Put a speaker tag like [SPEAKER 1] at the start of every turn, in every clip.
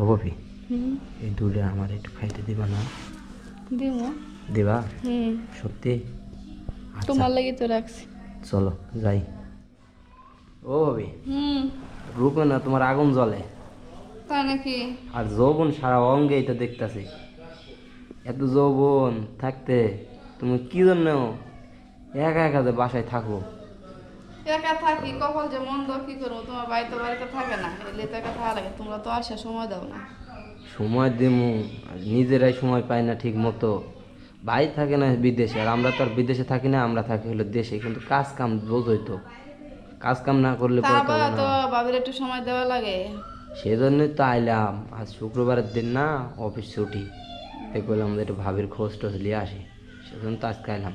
[SPEAKER 1] ও ববি এই দুধে আমার একটু খাইতে দিবা না? দিবা?
[SPEAKER 2] হুম।
[SPEAKER 1] সত্যি? আচ্ছা।
[SPEAKER 2] তোমার লাগি তো রাখছি।
[SPEAKER 1] চলো যাই। ও
[SPEAKER 2] হুম।
[SPEAKER 1] রূপে না তোমার আগুন জ্বলে।
[SPEAKER 2] তাই নাকি?
[SPEAKER 1] আর যৌবন সারা অঙ্গেই তো দেখতাছি। এত যৌবন থাকতে তুমি কি জন্য একা একা যে বাসায় থাকো?
[SPEAKER 2] একা থাকি কপাল যে মন্দ কি করব? তোমার বাড়িতে বাড়িতে থাকে না এলে তো একা থাকা লাগে। তোমরা তো আসা সময় দাও না।
[SPEAKER 1] সময় দিমু আর নিজেরাই সময় পাই না ঠিক মতো। ভাই থাকে না বিদেশে আর আমরা তো আর বিদেশে থাকি না আমরা থাকি হলো দেশে। কিন্তু কাজ কাম বোঝই তো। কাজ কাম না করলে তো
[SPEAKER 2] তারপর তো বাবির একটু সময় দেওয়া লাগে।
[SPEAKER 1] সেই জন্যই তো আইলাম। আজ শুক্রবারের দিন না অফিস ছুটি। তাই যে একটু ভাবির খোঁজ টোজ নিয়ে আসি। সেজন্য তো আজকে আইলাম।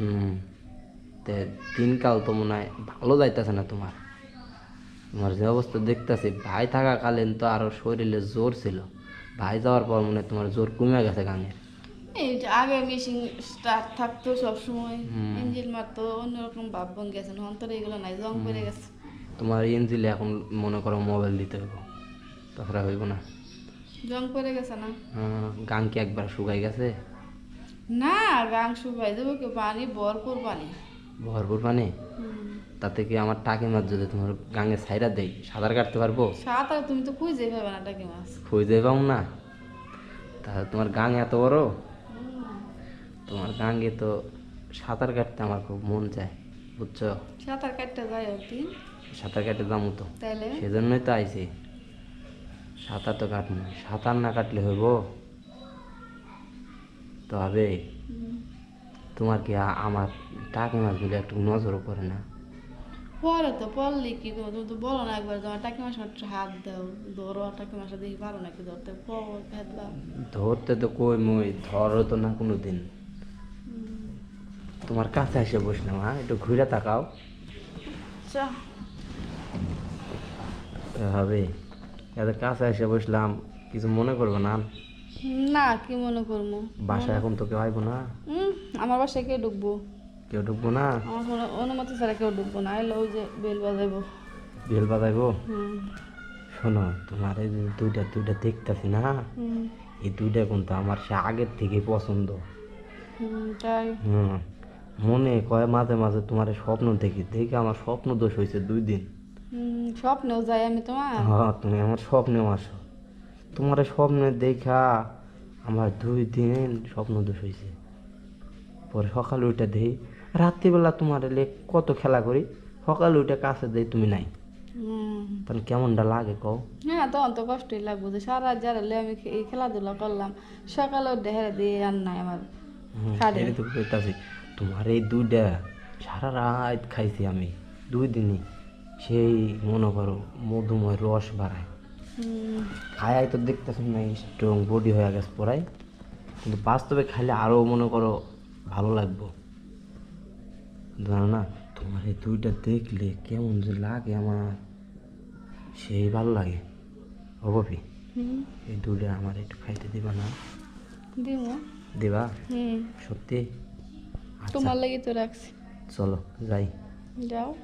[SPEAKER 1] হুম। তে দিনকাল তো মনে হয় ভালো যাইতেছে না তোমার। তোমার যে অবস্থা দেখতেছি ভাই থাকাকালীন তো আরও শরীরে জোর ছিল। ভাই যাওয়ার পর মনে হয় তোমার জোর কমে গেছে গানের।
[SPEAKER 2] এই যে আগে মেশিন স্টার্ট থাকতো সবসময়
[SPEAKER 1] হুম।
[SPEAKER 2] ইঞ্জিন মারতো অন্যরকম ভাব বন গেছে অন্তরে এগুলো নাই জং পড়ে গেছে।
[SPEAKER 1] তোমার ইঞ্জিলে এখন মনে করো মোবাইল দিতে হইব তাছাড়া হইব না।
[SPEAKER 2] জং পড়ে গেছে না?
[SPEAKER 1] হ্যাঁ, গাং কি একবার শুকাই গেছে?
[SPEAKER 2] না গাং শুকাই দেবো কি পানি ভরপুর পানি।
[SPEAKER 1] ভরপুর পানি তাতে কি আমার টাকি মাছ যদি তোমার গাঙে সাইরা দেই সাঁতার কাটতে পারব?
[SPEAKER 2] সাঁতার তুমি তো খুঁজে পাবে না টাকি মাছ।
[SPEAKER 1] খুঁজে পাও না? তাহলে তোমার গাং এত বড়? তোমার গাঙ্গে তো সাঁতার কাটতে আমার খুব মন চায় বুঝছ?
[SPEAKER 2] সাঁতার কাটতে যায় একদিন।
[SPEAKER 1] সাঁতার কাটতে যাব তো।
[SPEAKER 2] তাইলে?
[SPEAKER 1] সেজন্যই তো আইছি। সাঁতার তো কাটনি সাঁতার না কাটলে হইব? তো হবে। তোমার কি আমার টাকি মাছগুলো একটু নজরও করে না।
[SPEAKER 2] পরে তো পড়লি কি করব তুমি তো বলো না একবার তোমার টাকি মাছ হাত দাও ধরো টাকি মাছটা দেখি পারো নাকি ধরতে
[SPEAKER 1] ধরতে তো কই মই ধরো তো না কোনো দিন তোমার কাছে এসে বসলাম হ্যাঁ? একটু ঘুরে তাকাও। তো হবে। এত কাছে এসে বসলাম কিছু মনে করব না।
[SPEAKER 2] না কি মনে করব?
[SPEAKER 1] বাসায় এখন তো কেউ আইবো না।
[SPEAKER 2] আমার বাসায় কে ঢুকবো।
[SPEAKER 1] কেউ ঢুকবো না?
[SPEAKER 2] আমার কোনো অনুমতি ছাড়া কেউ ঢুকবো না। এলে যে বেল বাজাইবো।
[SPEAKER 1] বেল বাজাইবো? শোনো তোমার এই দুইটা দুইটা দেখতেছি না? এই দুইটা কিন্তু আমার সে আগের থেকে পছন্দ।
[SPEAKER 2] তাই?
[SPEAKER 1] হুম। মনে কয় মাঝে মাঝে তোমার স্বপ্ন দেখি। দেখি আমার স্বপ্ন দোষ হয়েছে দুই দিন।
[SPEAKER 2] স্বপ্নেও যাই আমি তোমার?
[SPEAKER 1] হ্যাঁ তুমি আমার স্বপ্নেও আসো। তোমার স্বপ্নে দেখা আমার দুই দিন স্বপ্ন দোষ হয়েছে পরে সকালে উঠে দেই রাত্রিবেলা তোমার এলে কত খেলা করি সকালে উঠে কাছে দেই তুমি নাই। তখন কেমনটা লাগে কও?
[SPEAKER 2] হ্যাঁ তখন তো কষ্টই লাগবো যে সারা যারা আমি এই খেলাধুলা করলাম সকালেও ঢেরে দিয়ে আর নাই আমার।
[SPEAKER 1] তো কইতাছি তোমার এই দুইটা সারা রাত খাইছি আমি দুই দিনই। সেই মনে করো মধুময় রস বাড়ায়। খায় তো দেখতেছি না স্ট্রং বডি হয়ে গেছে পড়াই কিন্তু বাস্তবে খাইলে আরও মনে করো ভালো লাগবো। জানো না তোমার এই দুইটা দেখলে কেমন যে লাগে আমার। সেই ভালো লাগে। ও বপি
[SPEAKER 2] হুম।
[SPEAKER 1] এই দুইটা আমার একটু খাইতে দিবা না? দিবা? সত্যি? আচ্ছা।
[SPEAKER 2] তোমার লাগে তো রাখছি।
[SPEAKER 1] চলো যাই।
[SPEAKER 2] যাও।